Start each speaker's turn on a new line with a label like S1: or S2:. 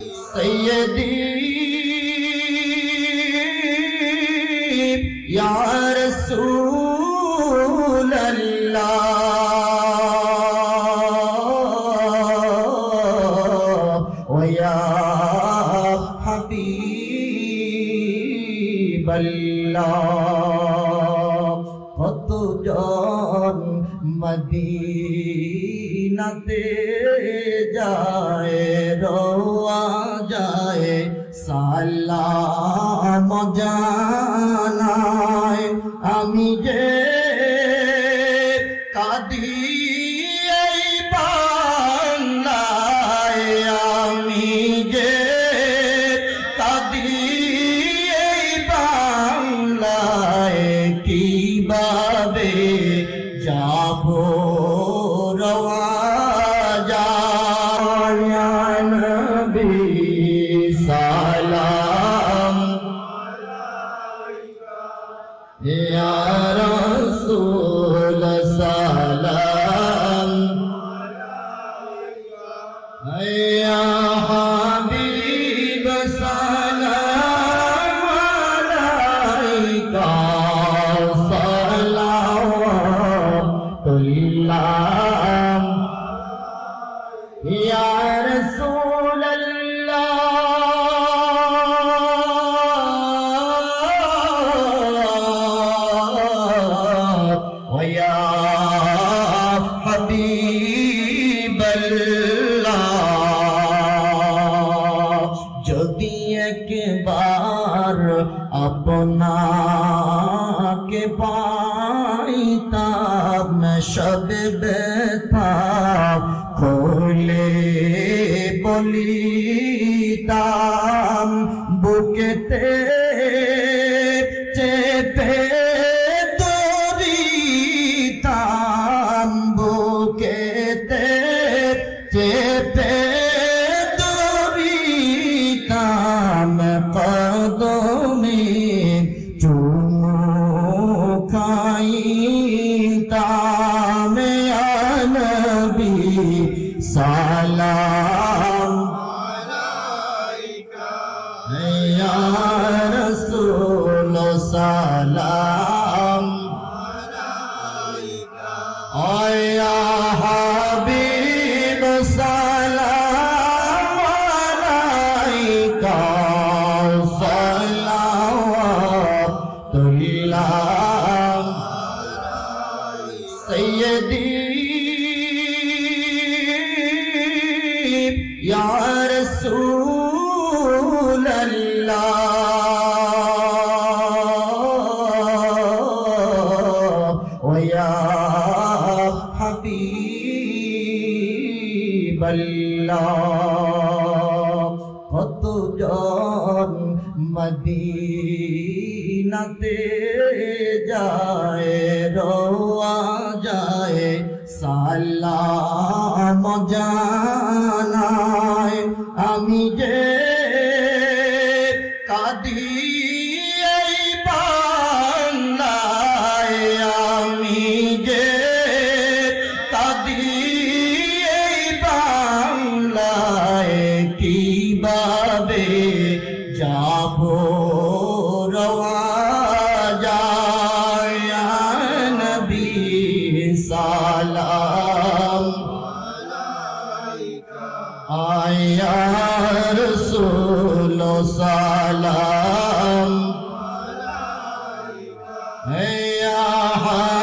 S1: سيدي يا رسول الله ويا حبيب الله কতজন মদিনাতে যায় রোয়া যায় সালাম জানায়। আমি যে সালাম। হাবিব। যদি একবার আপনাকে পাইতাম সব ব্যথা খোলে বলিতাম বুকেতে চেপে দরিতাম কদমে চুমু আনবি নবী الحبيب يا رسول الله ويا حبيب الله قد جان مدين মদিনাতে যায় রোয়া যায় সালাম জানায় আমি যে কাদি এই বাংলায় আয়া রসুল সালাম। ইয়া